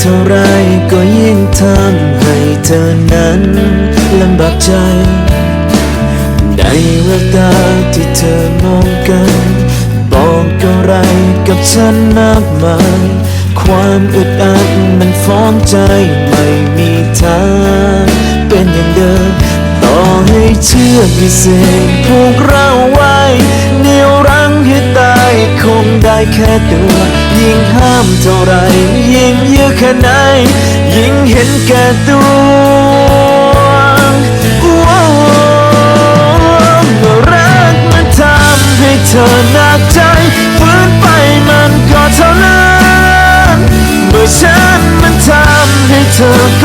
เท่าไรก็ยิ่งทำให้เธอนั้นลำบากใจ ในแววตาที่เธอมองกันบอกอะไรกับฉันมากมาย ความอึดอัดมันฟ้องใจไม่มีทางเป็นอย่างเดิม ต่อให้เชื่อกพิเศษผูกเราไว้เหนียว รั้งให้ตายคงได้แค่ตัว ยิ่งห้ามเท่าไร ยิ่งยื้อแค่ไหน ยิ่งเห็นแก่ตัวว้าวเมื่อรักมันทำให้เธอหนักใจฝืนไปมันก็เท่านั้นเมื่อฉันมันทำให้เธอก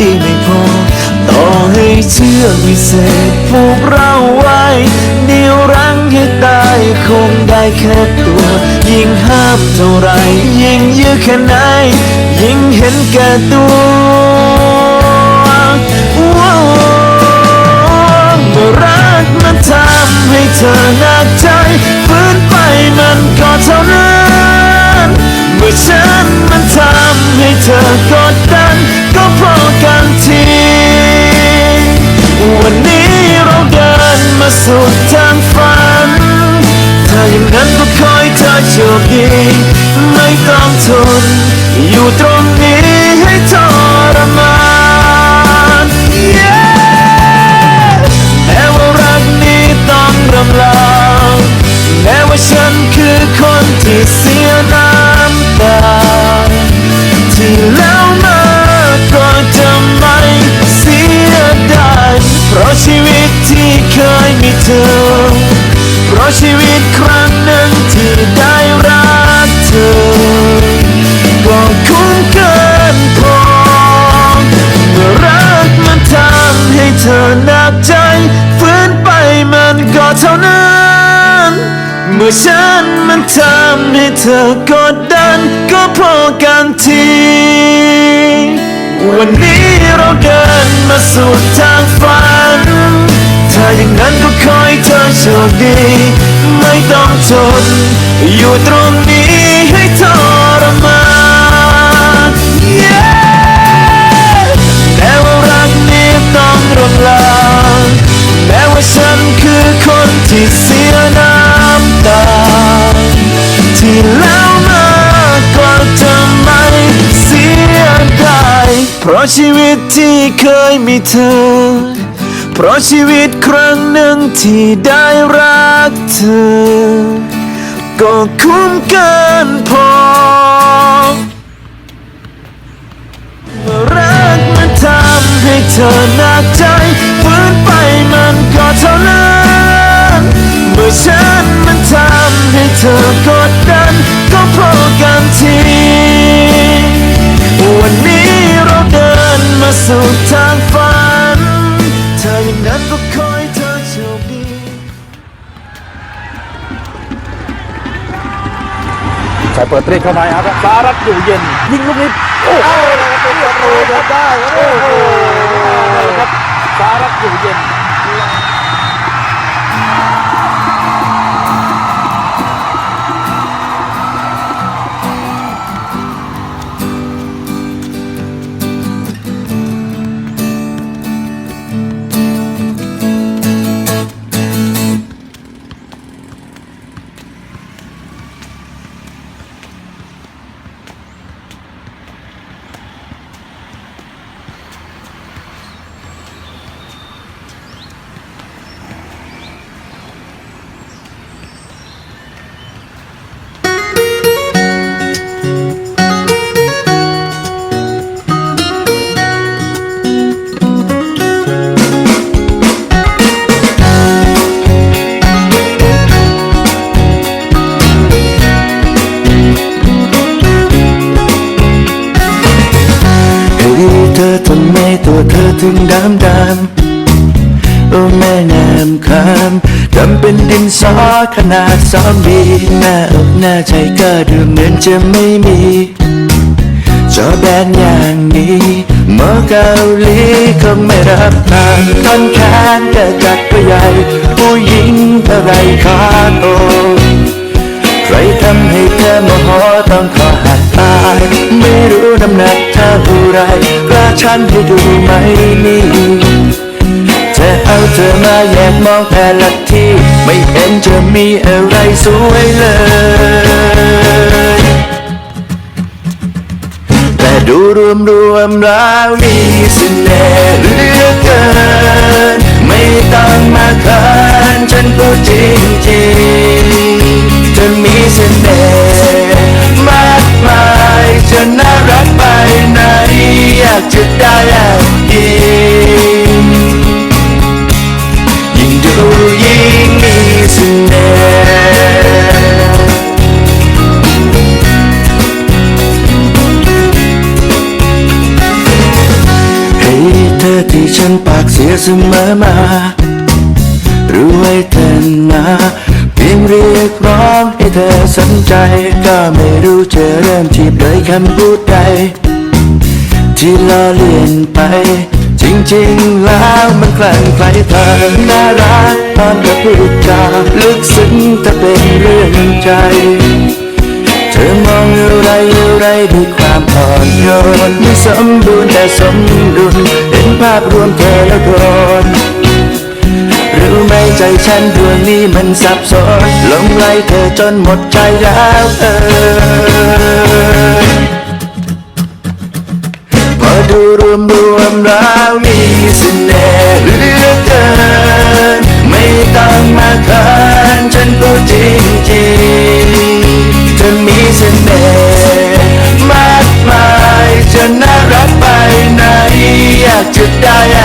ดีไม่พอ ต่อให้เชื่อวิเศษผูกเราไว้เหนียวรั้งให้ตายคงได้แค่ตัว ยิ่งห้ามเท่าไรยิ่งยื้อแค่ไหน ยิ่งเห็นแก่ตัวว้าวเมื่อรักมันทำให้เธอหนักใจฝืนไปมันก็เท่านั้น เมื่อฉันมันทำให้เธอกดดัน ก็เพราะกันทีวันนี้เราเดินมาสู่ทางฝัน ถ้าอย่างนั้นก็คอยเธอโชคดี ไม่ต้องทน อยู่ตรงนี้ให้ทน สู่ทางฝัน ถ้าอย่างนั้นก็ขอให้เธอโชคดี ไม่ต้องทน อยู่ตรงนี้ให้ทรมาน Yeah แม้ว่ารักนี้ต้องรำลาแม้ว่าฉันคือคนที่เสียน้ำตา ที่แล้ว ราะชีวิตที่เคยมีเธอ เพราะชีวิตครั้งหนึ่งที่ได้รักเธอ ก็คุ้มเกินพอเมรักมันทำให้เธอหนักใจฝืนไปมันก็เท่านั้นเมื่อฉันมันทำให้เธอกดดัน ก็พอกันที สู่ทางฝันถ้าอย่างนั้นก็ขอให้เธอโชคดีใส่เปิดเตะเข้าในครับสารัตอยู่เย็น ยิงลูกนี้โอ้โหเป็นประตูจนได้ครับโอ้โหครับสารัตอยู่เย็น เป็นดินสอขนาดสองดีหน้าอกหน้าใจก็ดูเหมือนจะไม่มีจอแบนอย่างนี้หมอเกาหลีคงไม่รับทางต้นแขนก็จัดก็ใหญ่ ผู้หญิงอะไรขาโตใครทำให้เธอโมโหต้องขอหักตาย ไม่รู้น้ำหนักเท่าไรกล้าฉันให้ดูไหมนี่ เอาเธอมาแยกมองแต่ละที่ไม่เห็นจะมีอะไรสวยเลย แต่ดูรวมรวมๆแล้วมีเสน่ห์เหลือเกิน ไม่ต้องมาเขินฉันพูดจริงจริงๆเธอมีเสน่ห์มากมาย สียเสมอมารู้ไว้เธอนะเพียงเรียกร้องให้เธอสนใจ ก็ไม่รู้จะเริ่มจีบด้วยคำพูดใด ที่ล้อเลียนไป จริงๆแล้วมันคลั่งไคล้เธอน่ารักตอนเธอพูดจาลึกซึ้งแต่เป็นเรื่องใจ เธอมองอะไรอะไรด้วยความ อ่อนโยนไม่สมบูรณ์แต่สมดุลเห็นภาพรวมเธอแล้วก่อนรู้ไหมใจฉันดวงนี้มันสับสนลงไหลเธอจนหมดใจแล้วเออพอดูรวมรวมแล้วมีเสน่ห์เหลือเกิน ไม่ต้องมาเขินฉันพูดจริงจริงเธอมีเสน่ห์ มาย จะน่ารักไปไหนอยากจะได้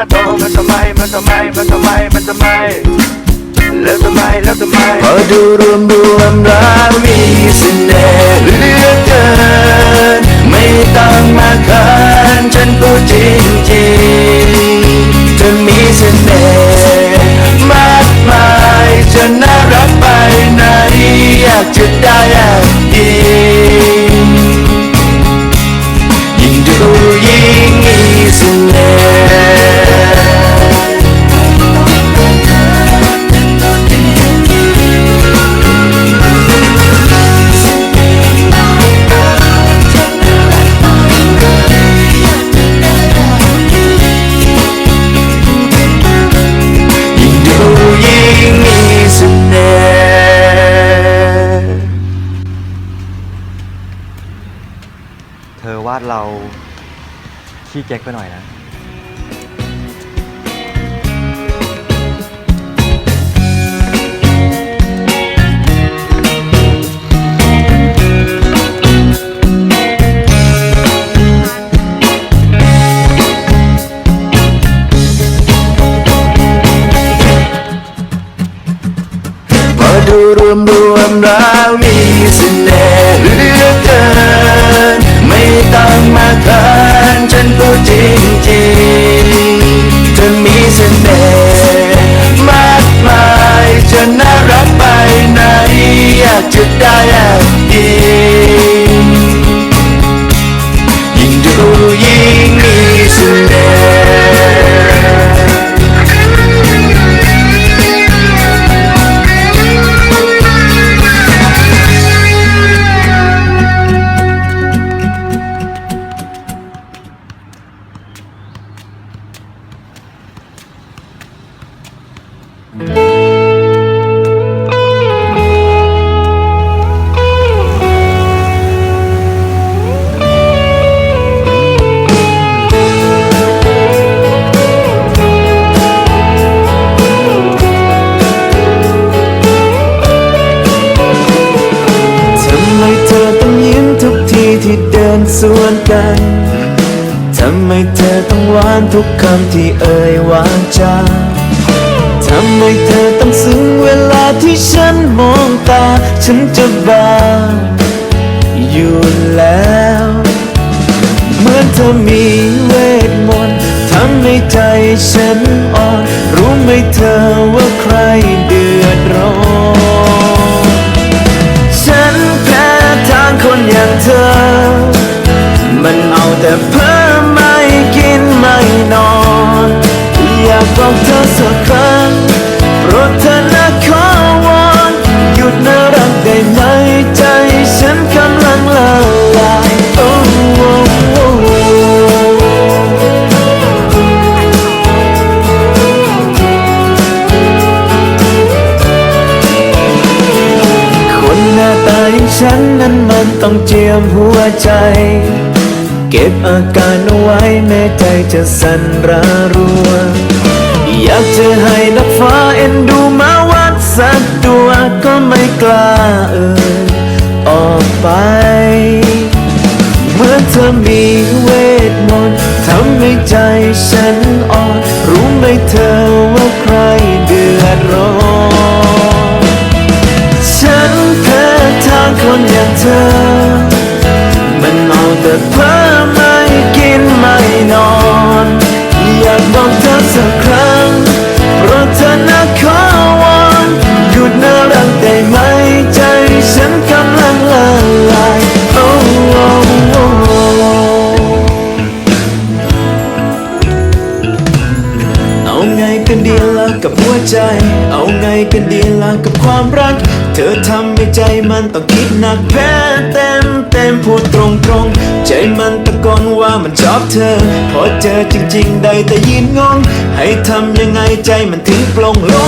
าโตมันทำไมมันทำไมมันทำไมมันทำไมแล้วทำไมแล้วทำไมพอดูรวมรวมๆแล้วมีเสน่ห์เหลือเกิน ไม่ต้องมาเขินฉันพูดจริงจริงๆเธอมีเสน่ห์มากมายจะน่ารักไปไหนอยากจะได้แอบยิง ขี้เก๊กไปหน่อยนะ พอดูรวมรวมๆแล้วมีเสน่ห์เหลือเกิน ไม่ต้องมาเขิ นฉันพูดจริงจริงๆเธอมีเสน่ห์มากมายจะน่ารักไปไหนอยากจะได้แอบยิ กัน ทำไมเธอต้องหวานทุกคำที่เอ่ยวาจาทำไมเธอต้องซึ้งเวลาที่ฉันมองตา ฉันจะบ้าอยู่แล้ว เหมือนเธอมีเวทมนต์ทำให้ใจฉันอ่อน รู้ไหมเธอว่าใครเดือดร้อนฉันแพ้ทางคนอย่างเธอ มันเอาแต่เพ้อไม่กินไม่นอน อยากบอกเธอสักครั้งโปรดเธอนะขอวอนหยุดน่ารักได้ไหมใจฉันกำลังละลายโอ้คนหน้าตาอย่างฉันนั้นมันต้องเจียมหัวใจ เก็บอาการเอาไว้แม้ใจจะสั่นระรัว อยากจะให้นักฟ้าเอ็นดูมาวัดสักตัวก็ไม่กล้าเอ่ยออกไป เมื่อเธอมีเวทมนต์ทำให้ใจฉันอ่อนรู้ไหมเธอว่าใครเดือดร้อนฉันแพ้ทางคนอย่างเธอ มันเอาแต่เพ้อ ธอทำให้ใจมันต้องคิดหนักแพ้เต็มเต็มพูดตรงตรงใจมันตะโกนว่ามันชอบเธอ พอเจอจริง ๆ ได้แต่ยืนงง ให้ทำยังไงใจมันถึงปลงลง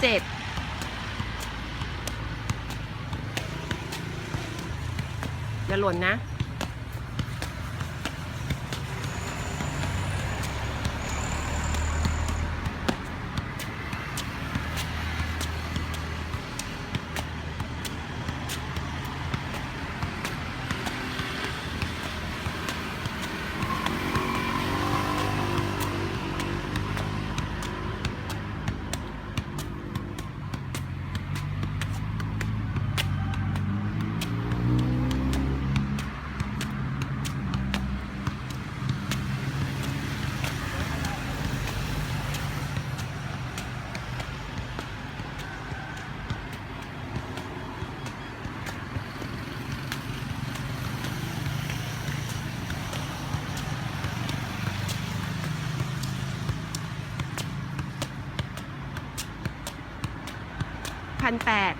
เจ็ดอย่าหล่นนะ 1,800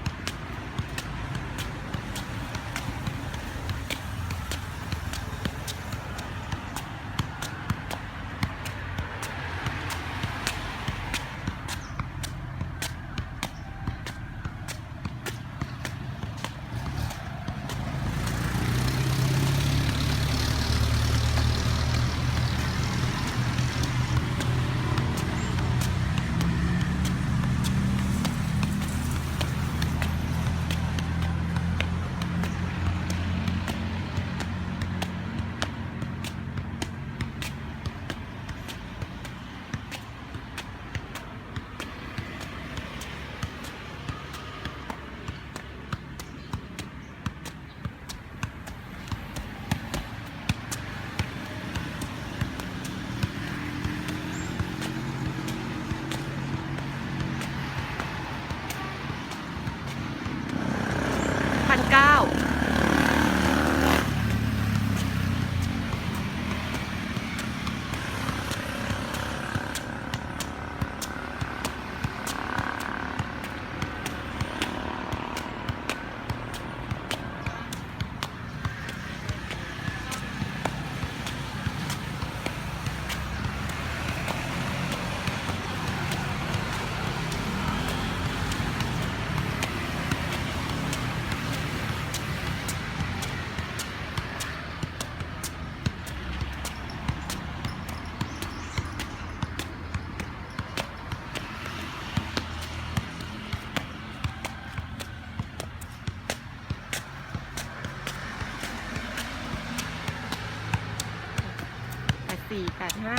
แปดห้า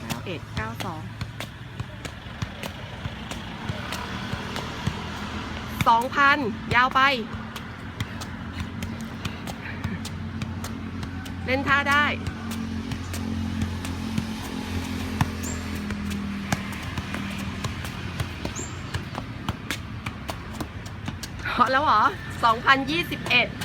เก้าเอ็ดเก้าสองสองพันยาวไป เล่นท่าได้พอแล้วเหรอ 2021